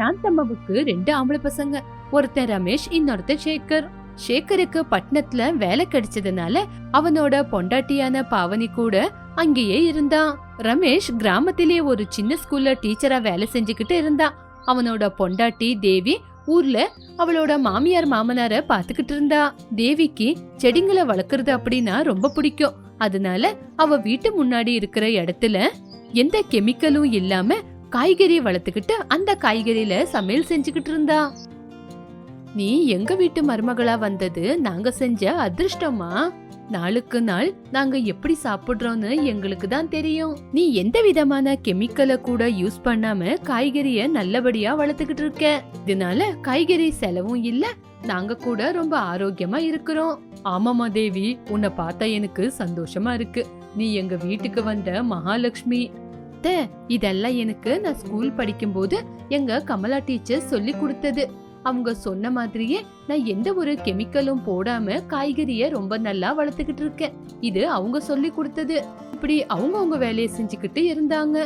சாந்தம்மாவுக்கு ரெண்டு ஆம்பளை பசங்க. ஒருத்தன் ரமேஷ் இன்னொருத்தன் சேகர். சேகருக்கு பட்டணத்துல வேலை கிடைச்சதுனால அவனோட பொண்டாட்டியான பாவனி கூட அங்கேயே இருந்தான். ரமேஷ் கிராமத்திலே ஒரு சின்ன ஸ்கூல்ல டீச்சரா வேலை செஞ்சுக்கிட்டு இருந்தான். அவனோட பொண்டாட்டி தேவி ஊர்ல அவளோட மாமியார் மாமனார பாத்துக்கிட்டு இருந்தா. தேவிக்கு செடிங்களை வளர்க்கறது அப்படின்னா ரொம்ப பிடிக்கும். அதனால அவ வீட்டு முன்னாடி இருக்கிற இடத்துல எந்த கெமிக்கலும் இல்லாம காய்கறி வளர்த்துக்கிட்டு அந்த காய்கறியில சமையல் செஞ்சுக்கிட்டு இருந்தா. நீ எங்க வீட்டு மருமகளா வந்தது? நாங்க செஞ்ச அதிர்ஷ்டமா? நாளுக்கு நாள் நாங்க எப்படி சாப்பிடுறோம்னு எங்களுக்கு தான் தெரியும். நீ எந்த விதமான கெமிக்கலை கூட யூஸ் பண்ணாம காய்கறிய நல்லபடியா வளர்த்துக்கிட்டு இருக்க. இதனால காய்கறி செலவும் இல்ல நாங்க கூட ரொம்ப ஆரோக்கியமா இருக்கிறோம். ஆமாமா தேவி உன்னை பார்த்தா எனக்கு சந்தோஷமா இருக்கு. நீ எங்க வீட்டுக்கு வந்த மகாலட்சுமி அத்தை, இதெல்லாம் எனக்கு நான் ஸ்கூல் படிக்கும்போது எங்க கமலா டீச்சர் சொல்லி கொடுத்தது. அவங்க சொன்ன மாதிரியே நான் எந்த ஒரு கெமிக்கலும் போடாம காய்கறிய ரொம்ப நல்லா வளர்த்துக்கிட்டு இருக்கேன். இது அவங்க சொல்லி கொடுத்தது. இப்படி அவங்க அவங்க வேலையை செஞ்சுக்கிட்டு இருந்தாங்க.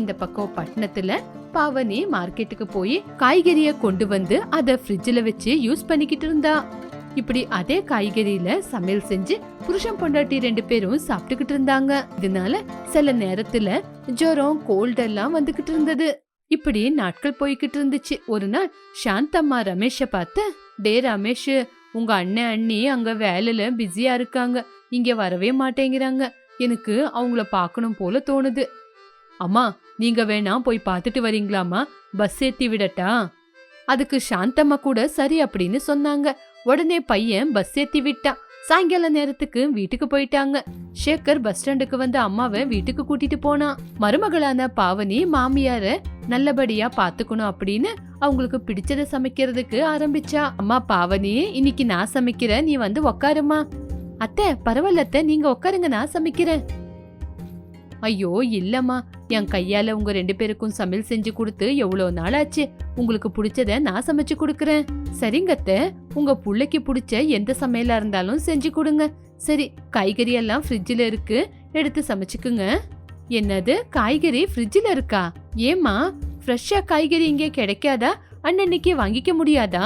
இந்த பக்கம் பட்டணத்துல பாவனி மார்க்கெட்டுக்கு போய் காய்கறிய கொண்டு வந்து அதை ஃப்ரிட்ஜில் வச்சு யூஸ் பண்ணிக்கிட்டு இருந்தா. இப்படி அதே காய்கறியில சமையல் செஞ்சு புருஷன் பொண்டாட்டி ரெண்டு பேரும் சாப்பிட்டுக்கிட்டு இருந்தாங்க. இதனால சில நேரத்துல ஜுரம் கோல்ட் எல்லாம் வந்துகிட்டு இருந்தது. இப்படி நாட்கள் போய்கிட்டு இருந்துச்சு. ஒரு நாள் சாந்தம்மா ரமேஷ பார்த்து டே ரமேஷ் உங்க அண்ணன் அண்ணி அங்க வேலையில பிஸியா இருக்காங்க. இங்க வரவே மாட்டேங்கிறாங்க. எனக்கு அவங்கள பார்க்கணும் போல தோணுது. அம்மா நீங்க வேணா போய் பார்த்துட்டு வரீங்களாமா பஸ் ஏத்தி விடட்டா? அதுக்கு சாந்தம்மா கூட சரி அப்படின்னு சொன்னாங்க. உடனே பையன் பஸ் ஏத்தி விட்டான். சாயங்கால நேரத்துக்கு வீட்டுக்கு போயிட்டாங்க. சேகர் பஸ் ஸ்டாண்டுக்கு வந்து அம்மாவை வீட்டுக்கு கூட்டிட்டு போனான். மருமகளான பாவனி மாமியார நல்லபடியா பாத்துக்கணும் அப்படின்னு அவங்களுக்கு பிடிச்சத சமைக்கிறதுக்கு ஆரம்பிச்சா. அம்மா பாவனி இன்னைக்கு நான் சமைக்கிறேன் நீ வந்து உக்காருமா. அத்தை பரவாயில்ல அத்தை நீங்க உட்காருங்க நான் சமைக்கிறேன். ஐயோ இல்லம்மா. என் கையால உங்க ரெண்டு பேருக்கும் சமையல் செஞ்சு கொடுத்து எவ்வளோ நாள் ஆச்சு? உங்களுக்கு பிடிச்சத நான் சமைச்சு கொடுக்குறேன். சரிங்கத்த உங்க புள்ளைக்கு பிடிச்ச எந்த சமையலா இருந்தாலும் செஞ்சு கொடுங்க. சரி காய்கறி எல்லாம் ஃப்ரிட்ஜில் இருக்கு. எடுத்து சமைச்சுக்குங்க. என்னது? காய்கறி ஃப்ரிட்ஜில் இருக்கா? ஏம்மா ஃப்ரெஷ்ஷா காய்கறி இங்கே கிடைக்காதா? அன்னன்னைக்கு வாங்கிக்க முடியாதா?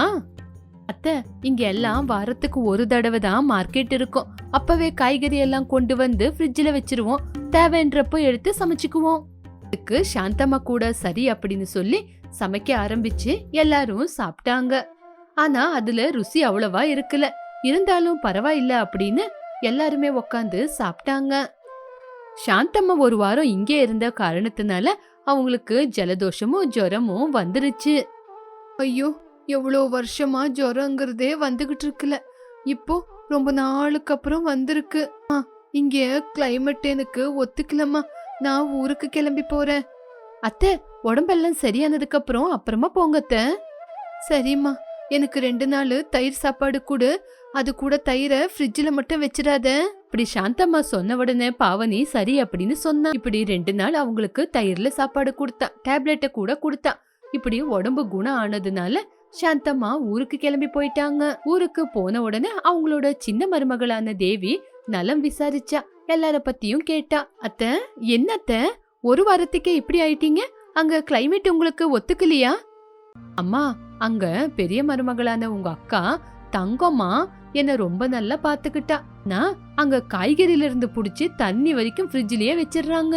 அத்தை இங்க எல்லாம் வாரத்துக்கு ஒரு தடவை தான் மார்க்கெட் இருக்கும். அப்பவே காய்கறி எல்லாம் கொண்டு வந்து ஃப்ரிட்ஜில் வச்சிருவோம். தேவைன்றப்போ எடுத்து சமைச்சுக்குவோம். அதுக்கு சாந்தம்மா கூட சரி அப்படின்னு சொல்லி சமைக்க ஆரம்பிச்சு எல்லாரும் சாப்பிட்டாங்க. ஆனா அதுல ருசி அவ்வளவா இருக்கல. இருந்தாலும் பரவாயில்ல அப்படின்னு எல்லாருமே உக்காந்து சாப்பிட்டாங்க. சாந்தம்மா ஒரு வாரம் இங்கே இருந்த காரணத்தினால அவங்களுக்கு ஜலதோஷமும் ஜுரமும் வந்துருச்சு. ஐயோ எவ்வளோ வருஷமா ஜுரங்கிறதே வந்துகிட்டு இருக்குல்ல. இப்போ ரொம்ப நாளுக்கு அப்புறம் வந்திருக்கு. ஆ, இங்க கிளைமேட் எனக்கு ஒத்துக்கலம்மா. நான் ஊருக்கு கிளம்பி போறேன். அத்தை உடம்பெல்லாம் சரியானதுக்கு அப்புறம் அப்புறமா போங்கத்த சரிம்மா. எனக்கு ரெண்டு நாள் தயிர் சாப்பாடு கொடு. அது கூட தயிரை ஃப்ரிட்ஜில் மட்டும் வச்சிடாத. இப்படி சாந்தம்மா சொன்ன உடனே பாவனி சரி அப்படின்னு சொன்னான் இப்படி ரெண்டு நாள் அவங்களுக்கு தயிர்ல சாப்பாடு கொடுத்தா. டேப்லெட்டை கூட கொடுத்தா. இப்படி உடம்பு குணம் ஆனதுனால சாந்தம்மா ஊருக்கு கிளம்பி போயிட்டாங்க. ஊருக்கு போன உடனே அவங்களோட சின்ன மருமகளான தேவி நலம் விசாரிச்சா எல்லார பத்தியும் கேட்டா அத்த என்னத்த ஒரு வாரத்துக்கே இப்படி ஆயிட்டீங்க? அங்க கிளைமேட் உங்களுக்கு ஒத்துக்கலையா? அம்மா அங்க பெரிய மருமகளான உங்க அக்கா தங்கம்மா என்ன ரொம்ப நல்லா பாத்துக்கிட்டா. நான் அங்க காய்கறியில இருந்து புடிச்சு தண்ணி வரைக்கும் ஃப்ரிட்ஜ்லயே வச்சிடுறாங்க.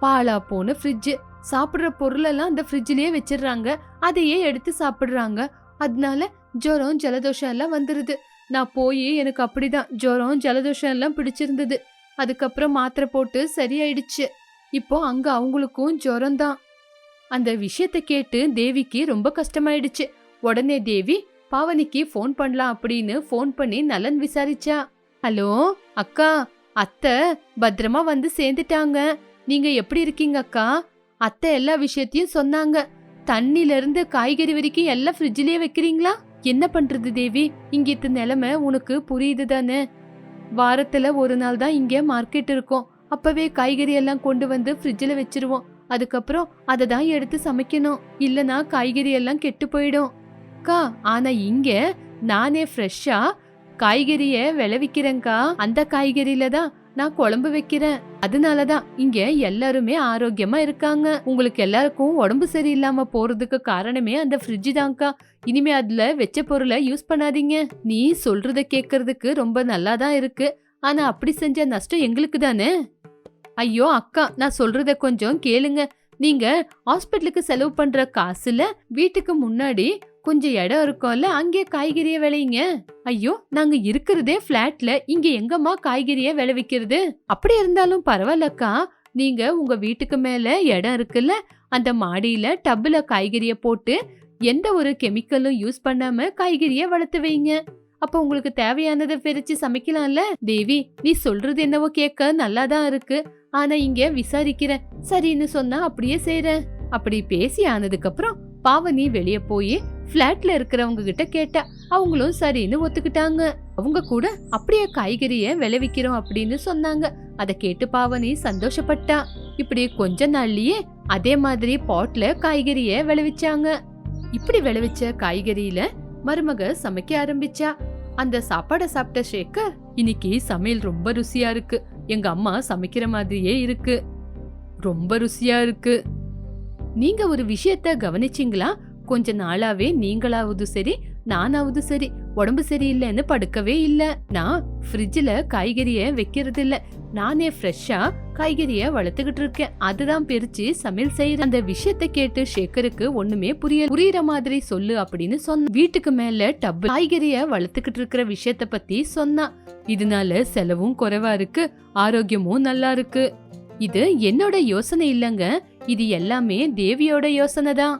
பாலா போன ஃப்ரிட்ஜ் சாப்பிட்ற பொருளெல்லாம் அந்த ஃப்ரிட்ஜ்லயே வச்சிடுறாங்க. அதையே எடுத்து சாப்பிட்றாங்க. அதனால ஜுரம் ஜலதோஷம் எல்லாம் வந்துடுது நான் போய் எனக்கு அப்படிதான். ஜுரம் ஜலதோஷம் எல்லாம் பிடிச்சிருந்தது. அதுக்கப்புறம் மாத்திரை போட்டு சரியாயிடுச்சு. இப்போ அங்க அவங்களுக்கும் ஜுரம் தான் அந்த விஷயத்தை கேட்டு தேவிக்கு ரொம்ப கஷ்டமாயிடுச்சு. உடனே தேவி பாவனிக்கு ஃபோன் பண்ணலாம் அப்படின்னு ஃபோன் பண்ணி நலன் விசாரிச்சா. ஹலோ அக்கா அத்தை பத்திரமா வந்து சேர்ந்துட்டாங்க. நீங்க எப்படி இருக்கீங்க அக்கா? அத்தை எல்லா விஷயத்தையும் சொன்னாங்க. தண்ணில இருந்து காய்கறி வரைக்கும் எல்லாம் ஃப்ரிட்ஜ்லயே வைக்கிறீங்களா? என்ன பண்றது தேவி? இங்கிட்டு நிலைமை உனக்கு புரியுது தானே வாரத்துல ஒரு நாள் தான் இங்க மார்க்கெட் இருக்கும். அப்பவே காய்கறி எல்லாம் கொண்டு வந்து ஃப்ரிட்ஜில் வச்சிருவோம். அதுக்கப்புறம் அதை தான் எடுத்து சமைக்கணும். இல்லனா காய்கறி எல்லாம் கெட்டு போயிடும். அக்கா ஆனா இங்க நானே ஃப்ரெஷ்ஷா காய்கறியை விளைவிக்கிறேங்க்கா அந்த காய்கறியில தான் நான் குழம்பு வைக்கிறேன். அதனாலதான் இங்க எல்லாருமே ஆரோக்கியமா இருக்காங்க. உங்களுக்கு எல்லாருக்கும் உடம்பு சரியில்லாம போறதுக்கு காரணமே அந்த ஃப்ரிட்ஜ் தான்க்கா. இனிமே அதுல வெச்ச பொருளை யூஸ் பண்ணாதீங்க. நீ சொல்றத கேக்குறதுக்கு ரொம்ப நல்லா தான் இருக்கு. ஆனா அப்படி செஞ்ச நஷ்டம் எங்களுக்கு தானே? ஐயோ அக்கா நான் சொல்றத கொஞ்சம் கேளுங்க. நீங்க ஹாஸ்பிட்டலுக்கு செலவு பண்ற காசுல வீட்டுக்கு முன்னாடி கொஞ்சம் இடம் இருக்கும்ல அங்கே காய்கறியை விளையுங்க. ஐயோ நாங்க இருக்கிறதே ஃபிளாட்ல இங்க எங்கம்மா காய்கறிய விளைவிக்கிறது? அப்படி இருந்தாலும் பரவாயில்லக்கா. நீங்க உங்க வீட்டுக்கு மேல இடம் இருக்குல்ல அந்த மாடியில டப்புல காய்கறிய போட்டு எந்த ஒரு கெமிக்கலும் யூஸ் பண்ணாம காய்கறிய வளர்த்து வைங்க. அப்ப உங்களுக்கு தேவையானதை பிரிச்சு சமைக்கலாம்ல? தேவி நீ சொல்றது என்னவோ கேட்க நல்லாதான் இருக்கு. ஆனா இங்க விசாரிக்கிறேன் சரின்னு சொன்னா அப்படியே செய்றேன். அப்படி பேசி ஆனதுக்கு அப்புறம் பாவனி வெளியே போய் ஃப்ளாட்ல இருக்கிறவங்க கிட்ட கேட்டா அவங்களும் சரின்னு ஒத்துக்கிட்டாங்க. அவங்க கூட அப்படியே காய்கறிய விளைவிக்கிறோம் அப்படின்னு சொன்னாங்க. அதை கேட்டு பாவனி சந்தோஷப்பட்டா. இப்படி கொஞ்ச நாள்லயே அதே மாதிரி பாட்ல காய்கறிய விளைவிச்சாங்க. இப்படி விளைவிச்ச காய்கறியில மருமக சமைக்க ஆரம்பிச்சா. அந்த சாப்பாடை சாப்பிட்ட ஷேக்கர் இன்னைக்கு சமையல் ரொம்ப ருசியா இருக்கு. எங்க அம்மா சமைக்கிற மாதிரியே இருக்கு. ரொம்ப ருசியா இருக்கு. நீங்க ஒரு விஷயத்த கவனிச்சிங்களா? கொஞ்ச நாளாவே நீங்களாவது சரி நானாவது சரி உடம்பு சரியில்லைன்னு படுக்கவே இல்ல. நான் ஃப்ரிட்ஜில் காய்கறிய வைக்கிறது இல்ல நானே ஃப்ரெஷ்ஷா காய்கறிய வளர்த்துக்கிட்டு இருக்கேன். அதுதான் பிரிச்சு சமையல் செய்யற அந்த விஷயத்த கேட்டு ஷேக்கருக்கு ஒண்ணுமே புரிய புரியுற மாதிரி சொல்லு அப்படின்னு சொன்ன வீட்டுக்கு மேல டப் காய்கறிய வளர்த்துக்கிட்டு இருக்கிற விஷயத்த பத்தி சொன்னா. இதனால செலவும் குறைவா இருக்கு ஆரோக்கியமும் நல்லா இருக்கு. இது என்னோட யோசனை இல்லைங்க. இது எல்லாமே தேவியோட யோசனை தான்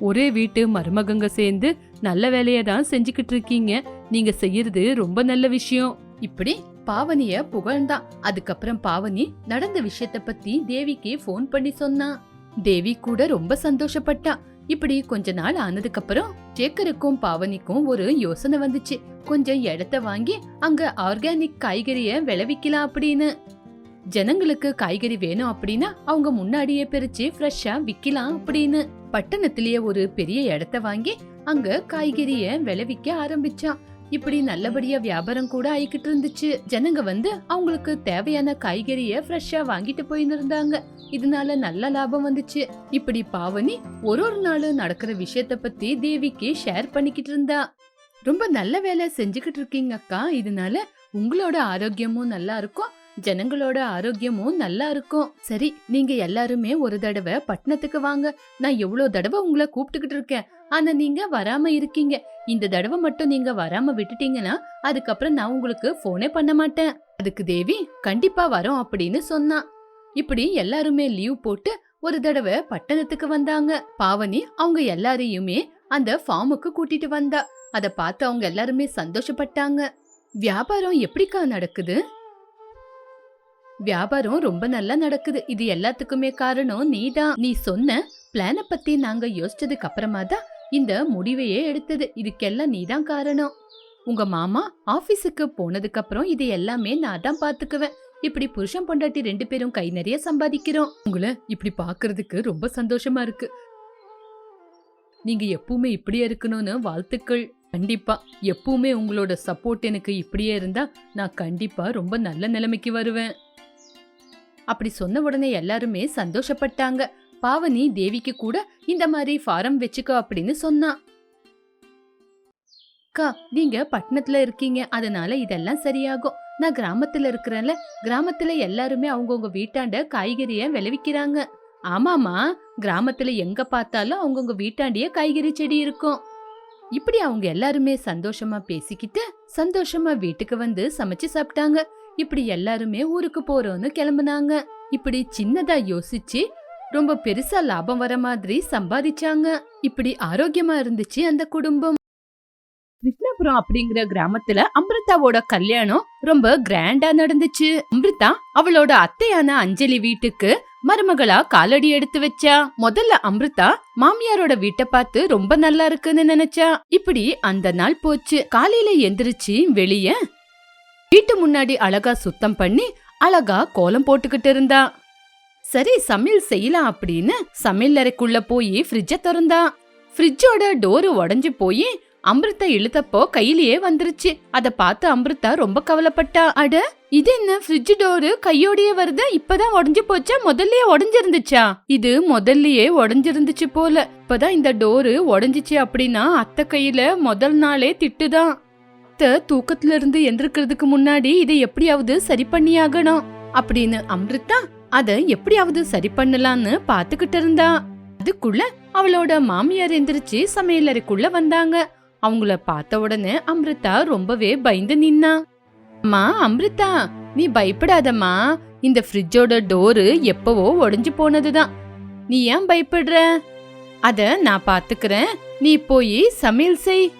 ஒரே வீட்டு மருமகங்க சேர்ந்து நல்ல வேலையை தான் செஞ்சுக்கிட்டு இருக்கீங்க. நீங்க செய்யறது ரொம்ப நல்ல விஷயம். இப்படி பாவனிய புகழ்ந்தான். அதுக்கப்புறம் பாவனி நடந்த விஷயத்த பத்தி தேவிக்கு ஃபோன் பண்ணி சொன்னான் தேவி கூட ரொம்ப சந்தோஷப்பட்டா. இப்படி கொஞ்ச நாள் ஆனதுக்கு அப்புறம் சேக்கருக்கும் பாவனிக்கும் ஒரு யோசனை வந்துச்சு. கொஞ்சம் இடத்த வாங்கி அங்க ஆர்கானிக் காய்கறிய விளைவிக்கலாம் அப்படின்னு. ஜனங்களுக்கு காய்கறி வேணும் அப்படின்னா அவங்க முன்னாடியே பிரிச்சு ஃப்ரெஷ்ஷா விக்கலாம் அப்படின்னு. பட்டணத்திலேயே ஒரு பெரிய இடத்த வாங்கி அங்க காய்கறிய விளைவிக்க ஆரம்பிச்சான் இப்படி நல்லபடியா வியாபாரம் கூட ஆயிக்கிட்டு இருந்துச்சு. ஜனங்க வந்து அவங்களுக்கு தேவையான காய்கறிய ஃப்ரெஷ்ஷா வாங்கிட்டு போயின்னு இருந்தாங்க. இதனால நல்ல லாபம் வந்துச்சு. இப்படி பாவனி ஒரு ஒரு நாள் நடக்கிற விஷயத்த பத்தி தேவிக்கு ஷேர் பண்ணிக்கிட்டு இருந்தா. ரொம்ப நல்ல வேலை செஞ்சுக்கிட்டு இருக்கீங்க அக்கா. இதனால உங்களோட ஆரோக்கியமும் நல்லா இருக்கும். ஜனங்களோட ஆரோக்கியமும் நல்லா இருக்கும். சரி நீங்க எல்லாருமே ஒரு தடவை பட்டணத்துக்கு வாங்க. நான் எவ்வளவு தடவை உங்களை கூப்பிட்டுக்கிட்டு இருக்கேன். ஆனா நீங்க வராம இருக்கீங்க. இந்த தடவை மட்டும் நீங்க வராம விட்டுட்டீங்கன்னா அதுக்கப்புறம் நான் உங்களுக்கு போனே பண்ண மாட்டேன். அதுக்கு தேவி கண்டிப்பா வரோம் அப்படின்னு சொன்னான் இப்படி எல்லாருமே லீவ் போட்டு ஒரு தடவை பட்டணத்துக்கு வந்தாங்க. பாவனி அவங்க எல்லாரையுமே அந்த ஃபார்முக்கு கூட்டிட்டு வந்தா. அத பார்த்து அவங்க எல்லாருமே சந்தோஷப்பட்டாங்க. வியாபாரம் எப்படிக்கா நடக்குது? வியாபாரம் ரொம்ப நல்லா நடக்குது. இது எல்லாத்துக்குமே காரணம் நீதான். நீ சொன்ன பிளான பத்தி நாங்க யோசிச்சதுக்கு அப்புறமா தான் இந்த முடிவையே எடுத்தது. இதுக்கெல்லாம் நீதான் காரணம். உங்க மாமா ஆபீஸுக்கு போனதுக்கு அப்புறம் இது எல்லாமே நான் தான் பாத்துக்குவேன். இப்படி புருஷன் பொண்டாட்டி ரெண்டு பேரும் கை நிறைய சம்பாதிக்கிறோம். உங்களை இப்படி பாக்குறதுக்கு ரொம்ப சந்தோஷமா இருக்கு. நீங்க எப்பவுமே இப்படியே இருக்கணும்னு வாழ்த்துக்கள். கண்டிப்பா எப்பவுமே உங்களோட சப்போர்ட் எனக்கு இப்படியே இருந்தா நான் கண்டிப்பா ரொம்ப நல்ல நிலைமைக்கு வருவேன். அப்படி சொன்ன உடனே எல்லாருமே சந்தோஷப்பட்டாங்க. பாவனி தேவிக்கு கூட இந்த மாதிரி ஃபாரம் வச்சுக்கோ அப்படின்னு சொன்னான் அக்கா நீங்க பட்டணத்துல இருக்கீங்க. அதனால இதெல்லாம் சரியாகும். நான் கிராமத்துல இருக்கிறேன்ல. கிராமத்துல எல்லாருமே அவங்கவுங்க வீட்டாண்ட காய்கறிய விளைவிக்கிறாங்க. ஆமாமா கிராமத்துல எங்க பார்த்தாலும் அவங்கவுங்க வீட்டாண்டிய காய்கறி செடி இருக்கும். இப்படி அவங்க எல்லாருமே சந்தோஷமா பேசிக்கிட்டு சந்தோஷமா வீட்டுக்கு வந்து சமைச்சு சாப்பிட்டாங்க. இப்படி எல்லாருமே ஊருக்கு போறோம்னு கிளம்புனாங்க. இப்படி சின்னதா யோசிச்சு ரொம்ப பெருசா லாபம் வர மாதிரி சம்பாதிச்சாங்க. இப்படி ஆரோக்கியமா இருந்துச்சு அந்த குடும்பம். கிருஷ்ணபுரம் அப்படிங்கிற கிராமத்துல அமிர்தாவோட கல்யாணம் ரொம்ப கிராண்டா நடந்துச்சு. அமிர்தா அவளோட அத்தையான அஞ்சலி வீட்டுக்கு மருமகளா காலடி எடுத்து வச்சா. முதல்ல அமிர்தா மாமியாரோட வீட்டை பார்த்து ரொம்ப நல்லா இருக்குன்னு நினைச்சா. இப்படி அந்த நாள் போச்சு. காலையில எந்திரிச்சு வெளியே வீட்டு முன்னாடி அழகா சுத்தம் பண்ணி அழகா கோலம் போட்டுக்கிட்டு இருந்தா. சரி சமையல் செய்யலாம் அப்படின்னு சமையல் அறைக்குள்ள போய் ஃப்ரிட்ஜ திறந்தா. ஃப்ரிட்ஜோட டோரு உடஞ்சு போய் அமிர்தா இழுத்தப்போ கையிலேயே வந்துருச்சு. அத பார்த்து அமிர்தா ரொம்ப கவலைப்பட்டா. அட இது என்ன ஃப்ரிட்ஜ் டோரு கையோடயே வருது? இப்பதான் உடஞ்சு போச்சா? முதல்லயே உடஞ்சிருந்துச்சா? இது முதல்லயே உடஞ்சிருந்துச்சு போல. இப்பதான் இந்த டோரு உடஞ்சிச்சு அப்படின்னா அத்தை கையில முதல் நாளே திட்டுதான். அத்தை தூக்கத்துல இருந்து எந்திருக்கிறதுக்கு முன்னாடி இதை எப்படியாவது சரி பண்ணியாகணும். அப்படின்னு அம்ரிதா அத எப்படியாவது சரி பண்ணலாம்னு பாத்துக்கிட்டு இருந்தா. அதுக்குள்ள அவளோட மாமியார் எந்திரிச்சு சமையலறைக்குள்ள வந்தாங்க. அவங்கள பார்த்த உடனே அம்ரிதா ரொம்பவே பயந்து நின்னா. அம்மா அம்ரிதா நீ பயப்படாதம்மா. இந்த ஃப்ரிட்ஜோட டோரு எப்பவோ உடைஞ்சு போனதுதான். நீ ஏன் பயப்படுற? அத நான் பாத்துக்கிறேன் நீ போய் சமையல் செய்.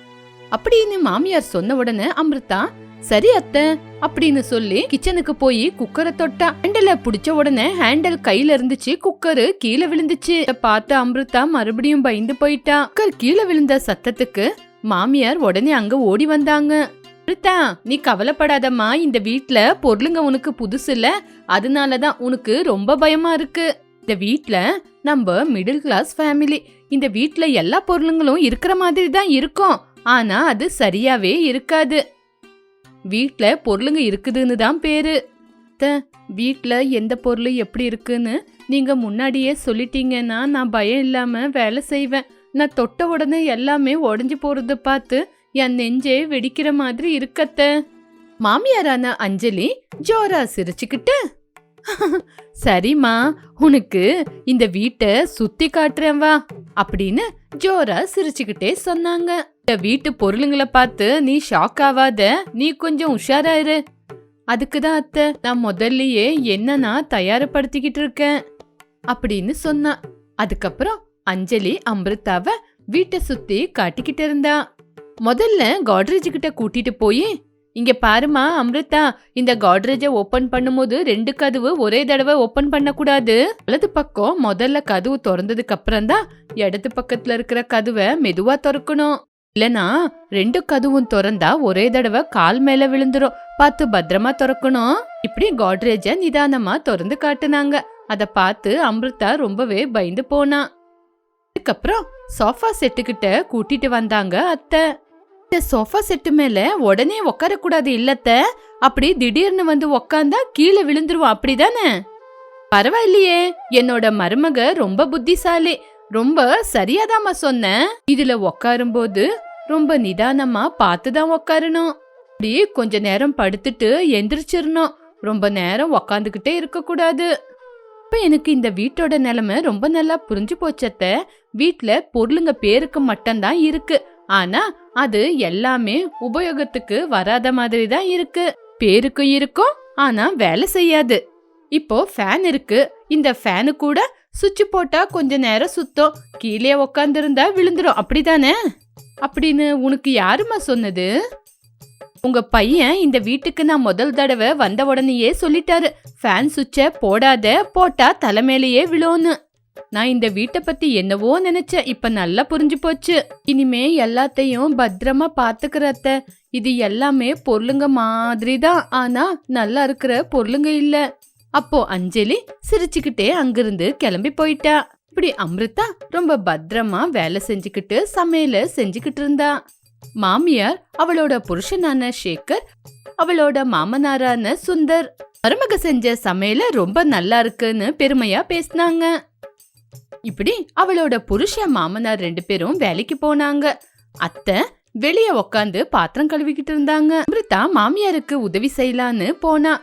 அப்படின்னு மாமியார் சொன்ன உடனே அம்ரிதா சரி அத்தை அப்படின்னு சொல்லி கிச்சனுக்கு போய் குக்கரை தொட்டா. ஹேண்டல புடிச்ச உடனே ஹேண்டல் கையில இருந்துச்சு குக்கரு கீழே விழுந்துச்சு. பார்த்த அம்ரிதா மறுபடியும் பயந்து போயிட்டா. குக்கர் கீழே விழுந்த சத்தத்துக்கு மாமியார் உடனே அங்க ஓடி வந்தாங்க. அமிர்தா நீ கவலைப்படாதம்மா இந்த வீட்ல பொருளுங்க உனக்கு புதுசு இல்ல. அதனாலதான் உனக்கு ரொம்ப பயமா இருக்கு. இந்த வீட்ல நம்ம மிடில் கிளாஸ் ஃபேமிலி இந்த வீட்ல எல்லா பொருளுங்களும் இருக்கிற மாதிரி தான் இருக்கும். ஆனா அது சரியாவே இருக்காது. வீட்ல பொருளுங்க இருக்குதுன்னு தான் பேரு. த வீட்ல எந்த பொருள் எப்படி இருக்குன்னு நீங்க முன்னாடியே சொல்லிட்டீங்கன்னா நான் பயம் இல்லாம வேலை செய்வேன். நான் தொட்ட உடனே எல்லாமே உடஞ்சி போறத பார்த்து என் நெஞ்சே வெடிக்கிற மாதிரி இருக்கத்த. மாமியாரான அஞ்சலி ஜோரா சிரிச்சுக்கிட்டு சரிம்மா உனக்கு இந்த வீட்டை சுத்தி காட்டுறேன் வா அப்படின்னு ஜோரா சிரிச்சுக்கிட்டே சொன்னாங்க. இந்த வீட்டு பொருளுங்களை பார்த்து நீ ஷாக் ஆகாத நீ கொஞ்சம் உஷாராயிரு. அதுக்கு தான் அத்தை நான் முதல்லயே என்ன நான் தயார்படுத்திக்கிட்டு இருக்கேன் அப்படின்னு சொன்னா. அதுக்கப்புறம் அஞ்சலி அமிர்தாவ வீட்டை சுத்தி காட்டிக்கிட்டு இருந்தா. முதல்ல காட்ரேஜ் கிட்ட கூட்டிட்டு போய் இங்க பாருமா அமிர்தா. இந்த காட்ரேஜை ஓபன் பண்ணும்போது ரெண்டு கதவு ஒரே தடவை ஓபன் பண்ணக்கூடாது. வலது பக்கம் முதல்ல கதவு திறந்ததுக்கு அப்புறம் தான் இடது பக்கத்துல இருக்கிற கதவை மெதுவா திறக்கணும். இல்லனா ரெண்டு கதவும் திறந்தா ஒரே தடவை கால் மேல விழுந்துரும். பார்த்து பத்திரமா திறக்கணும். இப்படி காட்ரேஜ நிதானமா திறந்து காட்டுனாங்க. அத பார்த்து அமிர்தா ரொம்பவே பயந்து போனா. அதுக்கப்புறம் சோஃபா செட்டுக்கிட்ட கூட்டிட்டு வந்தாங்க அத்தை. இந்த சோஃபா செட்டு மேல உடனே உட்காரக்கூடாது இல்லத்த. அப்படி திடீர்னு வந்து உக்காந்தா கீழே விழுந்துருவா அப்படிதானே? பரவாயில்லையே என்னோட மருமக ரொம்ப புத்திசாலி ரொம்ப சரியாதாமா சொன்னேன் இதுல உக்காரும்போது ரொம்ப நிதானமா பார்த்து தான் உக்காரணும். அப்படி கொஞ்ச நேரம் படுத்துட்டு எந்திரிச்சிடணும் ரொம்ப நேரம் உக்காந்துக்கிட்டே இருக்க கூடாது இப்ப எனக்கு இந்த வீட்டோட நிலைமை ரொம்ப நல்லா புரிஞ்சு போச்சத்த வீட்டில் பொருளுங்க பேருக்கு மட்டும்தான் இருக்கு. ஆனா அது எல்லாமே உபயோகத்துக்கு வராத மாதிரி தான் இருக்கு. பேருக்கும் இருக்கும் ஆனா வேலை செய்யாது. இப்போ ஃபேன் இருக்கு. இந்த ஃபேனு கூட சுவிட்ச் போட்டா கொஞ்ச நேரம் சுத்தம். கீழே உக்காந்துருந்தா விழுந்துரும். அப்படிதானே? அப்படின்னு உனக்கு யாரும்மா சொன்னது? உங்க பையன் இந்த வீட்டுக்கு நான் முதல் தடவை வந்த உடனேயே சொல்லிட்டாரு. ஃபேன் சுவிட்ச போடாத போட்டா தலைமையிலேயே விழோன்னு நான் இந்த வீட்டை பத்தி என்னவோ நினைச்சேன். இப்ப நல்லா புரிஞ்சு போச்சு. இனிமே எல்லாத்தையும் பத்திரமா பாத்துக்கிற அத்தை. இது எல்லாமே பொருளுங்க மாதிரி தான் ஆனா நல்லா இருக்கிற பொருளுங்க இல்ல. அப்போ அஞ்சலி சிரிச்சுக்கிட்டே அங்கிருந்து கிளம்பி போயிட்டா. இப்படி அமிர்தா ரொம்ப பத்திரமா வேலை செஞ்சுக்கிட்டு சமையல செஞ்சுக்கிட்டு இருந்தா. மாமியார் அவளோட புருஷனான சேகர் அவளோட மாமனாரான சுந்தர் மருமக செஞ்ச சமையல ரொம்ப நல்லா இருக்குன்னு பெருமையா பேசினாங்க. இப்படி அவளோட புருஷ மாமனார் ரெண்டு பேரும் வேலைக்கு போனாங்க. அத்தை வெளிய உக்காந்து பாத்திரம் கழுவிக்கிட்டு இருந்தாங்க. அமிர்தா மாமியாருக்கு உதவி செய்யலான்னு போனா.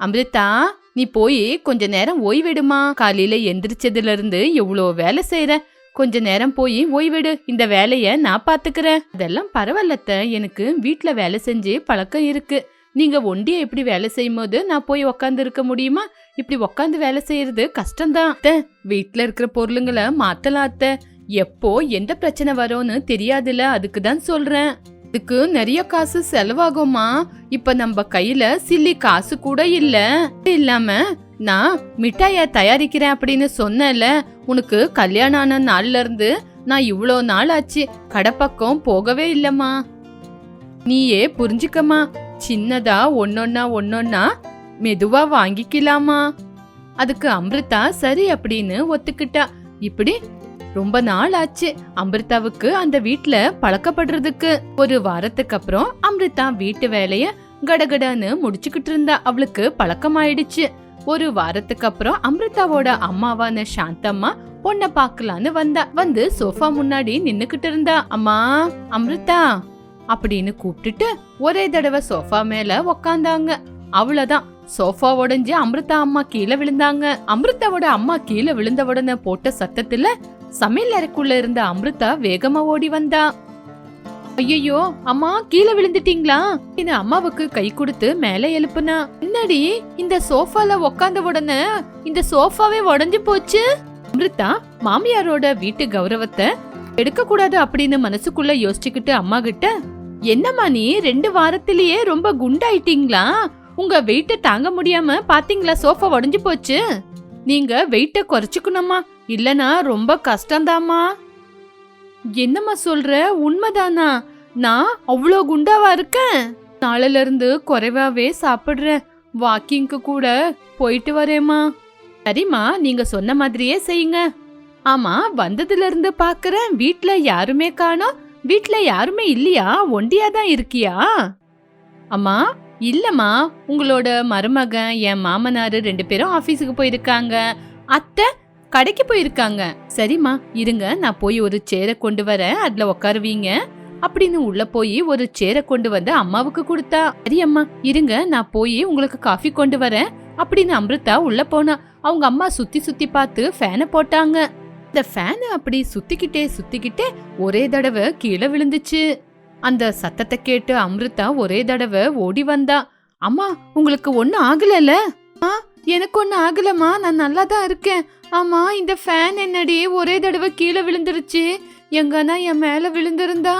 அமிர்தா நீ போய் கொஞ்ச நேரம் ஓய்வெடுமா? காலையில எந்திரிச்சதுல இருந்து எவ்வளோ வேலை செய்யற கொஞ்ச நேரம் போய் ஓய்வெடு. இந்த வேலைய நான் பாத்துக்கிறேன். அதெல்லாம் பரவாயில்லத்த எனக்கு வீட்டுல வேலை செஞ்சு பழக்கம் இருக்கு. நீங்க ஒண்டிய எப்படி வேலை செய்யும் போது நான் போய் உக்காந்து இருக்க முடியுமா? இப்படி உக்காந்து வேலை செய்யறது கஷ்டம்தான். அத்தை வீட்ல இருக்கிற பொருளுங்களை மாத்தலாம் அத்தை. எப்போ எந்த பிரச்சனை வரும்னு தெரியாதுல அதுக்கு தான் சொல்றேன். இதுக்கு நிறைய காசு செலவாகுமா இப்ப நம்ம கையில சில்லி காசு கூட இல்ல. இல்லாம நான் மிட்டாய தயாரிக்கிறேன் அப்படின்னு சொன்னேன்ல. உனக்கு கல்யாணம் ஆன நாள்ல இருந்து நான் இவ்வளோ நாள் ஆச்சு கடப்பக்கம் போகவே இல்லம்மா. நீயே புரிஞ்சுக்கமா சின்னதா ஒன்னொன்னா ஒன்னொன்னா மெதுவா வாங்கிக்கலாமா? அதுக்கு அமிர்தா சரி அப்படின்னு ஒத்துக்கிட்டா. இப்படி ரொம்ப நாள் ஆச்சு அமிர்தாவுக்கு அந்த வீட்ல பழக்கப்படுறதுக்கு. ஒரு வாரத்துக்கு அப்புறம் அமிர்தா வீட்டு வேலைய கடகடன்னு முடிச்சுக்கிட்டு இருந்தா. அவளுக்கு பழக்கமாயிடுச்சு. ஒரு வாரத்துக்கு அப்புறம் அமிர்தாவோட அம்மாவான சாந்தம்மா பொண்ண பாக்கலான்னு வந்தா. வந்து சோஃபா முன்னாடி நின்னுக்கிட்டு இருந்தா. அம்மா அமிர்தா அப்படின்னு கூப்பிட்டுட்டு ஒரே தடவை சோஃபா மேல உக்காந்தாங்க. அவ்வளவுதான். சோஃபா உடைஞ்சு அமிர்தா அம்மா கீழே விழுந்தாங்க. அமிர்தாவோட அம்மா கீழே விழுந்த உடனே போட்ட சத்தத்துல சமையல் அறைக்குள்ள இருந்த அமிர்தா வேகமா ஓடி வந்தா. ஐயோ அம்மா கீழே விழுந்துட்டீங்களா? இந்த அம்மாவுக்கு கை கொடுத்து மேல எழுப்புனா. என்னடி இந்த சோஃபால உக்காந்த உடனே இந்த சோஃபாவே உடஞ்சு போச்சு? அமிர்தா மாமியாரோட வீட்டு கௌரவத்தை எடுக்க கூடாது அப்படின்னு மனசுக்குள்ள யோசிச்சுக்கிட்டு அம்மா கிட்ட என்னம்மா நீ ரெண்டு வாரத்திலேயே ரொம்ப குண்டாயிட்டீங்களா? உங்க வெயிட்ட தாங்க முடியாம பாத்தீங்களா சோஃபா உடஞ்சு போச்சு? நீங்க வெயிட்ட குறைச்சுக்கணுமா? இல்லனா ரொம்ப கஷ்டம்தாமா என்னம்மா சொல்ற? உண்மைதானா? நான் அவ்வளோ குண்டாவா இருக்கேன். நாளில இருந்து குறைவாவே சாப்பிடுறேன். வாக்கிங்க்கு கூட போயிட்டு வரேம்மா. சரிம்மா நீங்க சொன்ன மாதிரியே செய்யுங்க. ஆமா வந்ததுல இருந்து பாக்குறேன் வீட்ல யாருமே காணோம். வீட்ல யாருமே இல்லையா? ஒண்டியா தான் இருக்கியா? அம்மா இல்லம்மா உங்களோட மருமகன் என் மாமனார் ரெண்டு பேரும் ஆஃபீஸுக்கு போயிருக்காங்க. அத்தை கடைக்கு போயிருக்காங்க. சரிம்மா இருங்க நான் போய் ஒரு சேரை கொண்டு வரேன் அதில் உட்காருவீங்க அப்படின்னு உள்ள போய் ஒரு சேரை கொண்டு வந்து அம்மாவுக்கு கொடுத்தா சரி அம்மா இருங்க நான் போய் உங்களுக்கு காஃபி கொண்டு வரேன் அப்படின்னு அமிர்தா உள்ள போனா. அவங்க அம்மா சுத்தி சுத்தி பார்த்து ஃபேனை போட்டாங்க. இந்த ஃபேனை அப்படி சுத்திக்கிட்டே சுத்திக்கிட்டே ஒரே தடவை கீழே விழுந்துச்சு. அந்த சத்தத்தை கேட்டு அமிர்தா ஒரே தடவை ஓடி வந்தா. அம்மா உங்களுக்கு ஒன்னும் ஆகலல்ல? ஆ எனக்கு ஒன்னும் ஆகலம்மா. நான் நல்லா தான் இருக்கேன். ஆமா இந்த ஃபேன் என்னடி? ஒரே தடவை கீழே விழுந்துருச்சு. எங்கன்னா என் மேல விழுந்திருந்தா?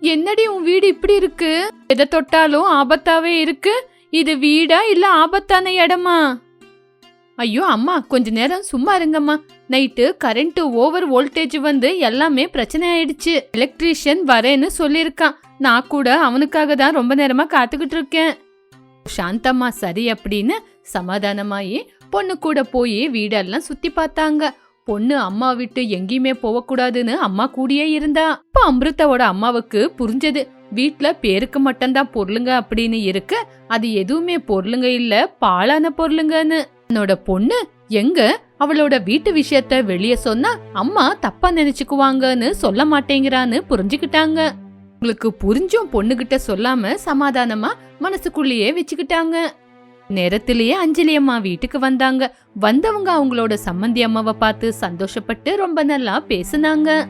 என்னடி உன் வீடு இப்படி இருக்கு? எதை தொட்டாலும் ஆபத்தாவே இருக்கு? இது வீடா இல்ல ஆபத்தான இடமா? ஐயோ அம்மா கொஞ்ச நேரம் சும்மா இருங்கம்மா. நைட்டு கரண்ட் ஓவர் வோல்டேஜ் வந்து எல்லாமே பிரச்சனை ஆயிடுச்சு. எலக்ட்ரீஷியன் வரேன்னு சொல்லியிருக்கான். நான் கூட அவனுக்காக தான் ரொம்ப நேரமா காத்துக்கிட்டு இருக்கேன். சாந்தம்மா சரி அப்படின்னு சமாதானமாயி பொண்ணு கூட போய் வீடெல்லாம் சுத்தி பார்த்தாங்க. பொண்ணு அம்மா விட்டு எங்கேயுமே போகக்கூடாதுன்னு அம்மா கூடியே இருந்தா. இப்ப அமிர்தாவோட அம்மாவுக்கு புரிஞ்சது. வீட்ல பேருக்கு மட்டும்தான் பொருளுங்க அப்படின்னு இருக்கு அது எதுவுமே பொருளுங்க இல்ல பாழான பொருளுங்கன்னு. என்னோட பொண்ணு எங்க அவளோட வீட்டு விஷயத்த வெளியே சொன்னா அம்மா தப்பா நினைச்சுக்குவாங்கன்னு சொல்ல மாட்டேங்கிறான்னு புரிஞ்சுக்கிட்டாங்க. உங்களுக்கு புரிஞ்சும் பொண்ணுகிட்ட சொல்லாம சமாதானமா மனசுக்குள்ளேயே வச்சுக்கிட்டாங்க. நேரத்திலேயே அஞ்சலி அம்மா வீட்டுக்கு வந்தாங்க. வந்தவங்க அவங்களோட சம்மந்தி அம்மாவை பார்த்து சந்தோஷப்பட்டு ரொம்ப நல்லா பேசுனாங்க.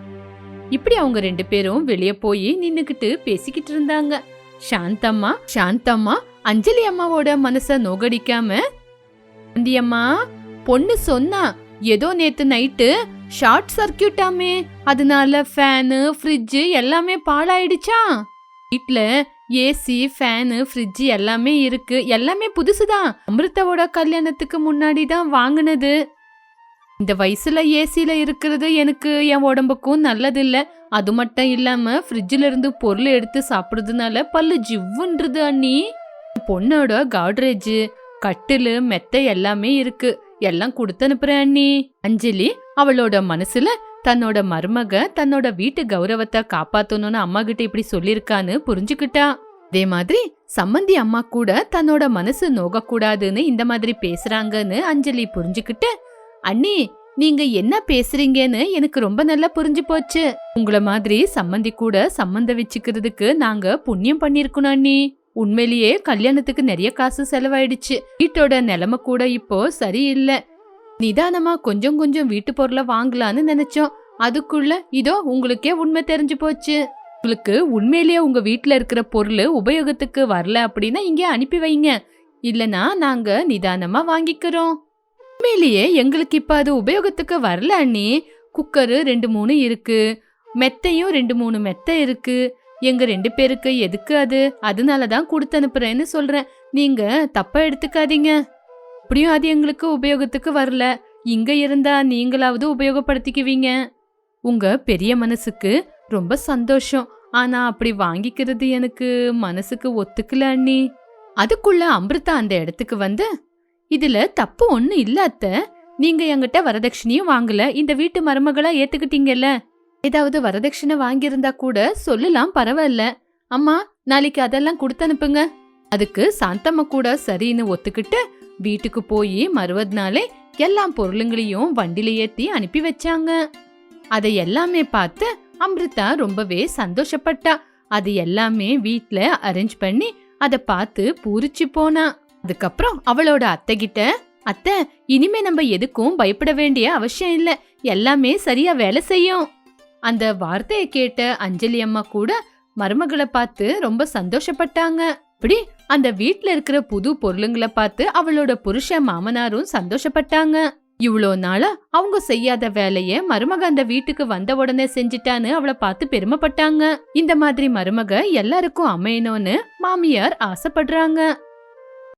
இப்படி அவங்க ரெண்டு பேரும் வெளியே போய் நின்னுக்கிட்டு பேசிக்கிட்டு இருந்தாங்க. சாந்தம்மா சாந்தம்மா அஞ்சலி அம்மாவோட மனச நோகடிக்காம சம்மந்தி பொண்ணு சொன்னா ஏதோ நேத்து நைட்டு ஷார்ட் சர்க்கியூட்டாமே அதனால ஃபேனு ஃப்ரிட்ஜு எல்லாமே பாழாயிடுச்சா? வீட்டில் ஏசி ஃபேனு ஃப்ரிட்ஜ் எல்லாமே இருக்கு. எல்லாமே புதுசுதான் அமிர்தாவோட கல்யாணத்துக்கு முன்னாடி தான் வாங்கினது. இந்த வயசுல ஏசியில இருக்கிறது எனக்கு என் உடம்புக்கும் நல்லதில்ல. அது மட்டும் இல்லாம ஃப்ரிட்ஜில் இருந்து பொருள் எடுத்து சாப்பிடுறதுனால பல்லு ஜிவ்வுன்றது அண்ணி. பொண்ணோட காட்ரேஜ் கட்டிலு மெத்தை எல்லாமே இருக்கு. எல்லாம் கொடுத்து அனுப்புறேன் அண்ணி. அஞ்சலி அவளோட மனசுல தன்னோட மருமக தன்னோட வீட்டு கௌரவத்தை காப்பாத்தணும்னு அம்மா கிட்ட இப்படி சொல்லிருக்கான்னு புரிஞ்சுக்கிட்டா. அதே மாதிரி சம்மந்தி அம்மா கூட தன்னோட மனசு நோகக்கூடாதுன்னு இந்த மாதிரி பேசுறாங்கன்னு அஞ்சலி புரிஞ்சுக்கிட்டு அண்ணி நீங்க என்ன பேசுறீங்கன்னு எனக்கு ரொம்ப நல்லா புரிஞ்சு போச்சு. உங்கள மாதிரி சம்மந்தி கூட சம்மந்த வச்சுக்கிறதுக்கு நாங்க புண்ணியம் பண்ணிருக்கணும் அண்ணி. உண்மையிலேயே கல்யாணத்துக்கு நிறைய காசு செலவாயிடுச்சு. வீட்டோட நிலைமை கூட இப்போ சரியில்லை. நிதானமா கொஞ்சம் கொஞ்சம் வீட்டு பொருளை வாங்கலான்னு நினைச்சோம். அதுக்குள்ள இதோ உங்களுக்கே உண்மை தெரிஞ்சு போச்சு. உங்களுக்கு உண்மையிலேயே உங்க வீட்டில் இருக்கிற பொருள் உபயோகத்துக்கு வரல அப்படின்னா இங்கே அனுப்பி வைங்க. இல்லனா நாங்க நிதானமா வாங்கிக்கிறோம். உண்மையிலேயே எங்களுக்கு இப்ப அது உபயோகத்துக்கு வரல அண்ணி. குக்கரு ரெண்டு மூணு இருக்கு. மெத்தையும் ரெண்டு மூணு மெத்தை இருக்கு. எங்க ரெண்டு பேருக்கு எதுக்கு அது? அதனால தான் கொடுத்து அனுப்புறேன்னு சொல்றேன். நீங்க தப்பா எடுத்துக்காதீங்க. இப்படியும் அது எங்களுக்கு உபயோகத்துக்கு வரல. இங்க இருந்தா நீங்களாவது உபயோகப்படுத்திக்குவீங்க. உங்க பெரிய மனசுக்கு ரொம்ப சந்தோஷம். ஆனா அப்படி வாங்கிக்கிறது எனக்கு மனசுக்கு ஒத்துக்கல அண்ணி. அதுக்குள்ள அமிர்தா அந்த இடத்துக்கு வந்து இதுல தப்பு ஒண்ணு இல்ல அத்த. நீங்க என்கிட்ட வரதட்சணையும் வாங்கல. இந்த வீட்டு மருமகளா ஏத்துக்கிட்டீங்கல்ல. ஏதாவது வரதட்சணை வாங்கியிருந்தா கூட சொல்லலாம் பரவாயில்ல. அம்மா நாளைக்கு அதெல்லாம் கொடுத்து அனுப்புங்க அதுக்கு சாந்தம்மா கூட சரின்னு ஒத்துக்கிட்டு வீட்டுக்கு போய் மறுவதுனாலே எல்லா பொருளுங்களையும் வண்டியில ஏத்தி அனுப்பி வச்சாங்க. அதை எல்லாமே பார்த்து அம்ரிதா ரொம்பவே சந்தோஷப்பட்டா. அது எல்லாமே வீட்ல அரேஞ்ச் பண்ணி அத பார்த்து பூரிச்சு போனா. அதுக்கப்புறம் அவளோட அத்தை கிட்ட அத்தை இனிமே நம்ம எதுக்கும் பயப்பட வேண்டிய அவசியம் இல்ல. எல்லாமே சரியா வேலை செய்யும். அந்த வார்த்தையை கேட்ட அஞ்சலி அம்மா கூட மருமகளை பார்த்து ரொம்ப சந்தோஷப்பட்டாங்க. இப்படி அந்த வீட்ல இருக்கிற புது பொருளுங்களை பார்த்து அவளோட புருஷ மாமனாரும் சந்தோஷப்பட்டாங்க. இவ்வளோ நாளா அவங்க செய்யாத வேலைய மருமக அந்த வீட்டுக்கு வந்த உடனே செஞ்சிட்டான்னு அவளை பார்த்து பெருமைப்பட்டாங்க. இந்த மாதிரி மருமக எல்லாருக்கும் அமையணும்னு மாமியார் ஆசைப்படுறாங்க.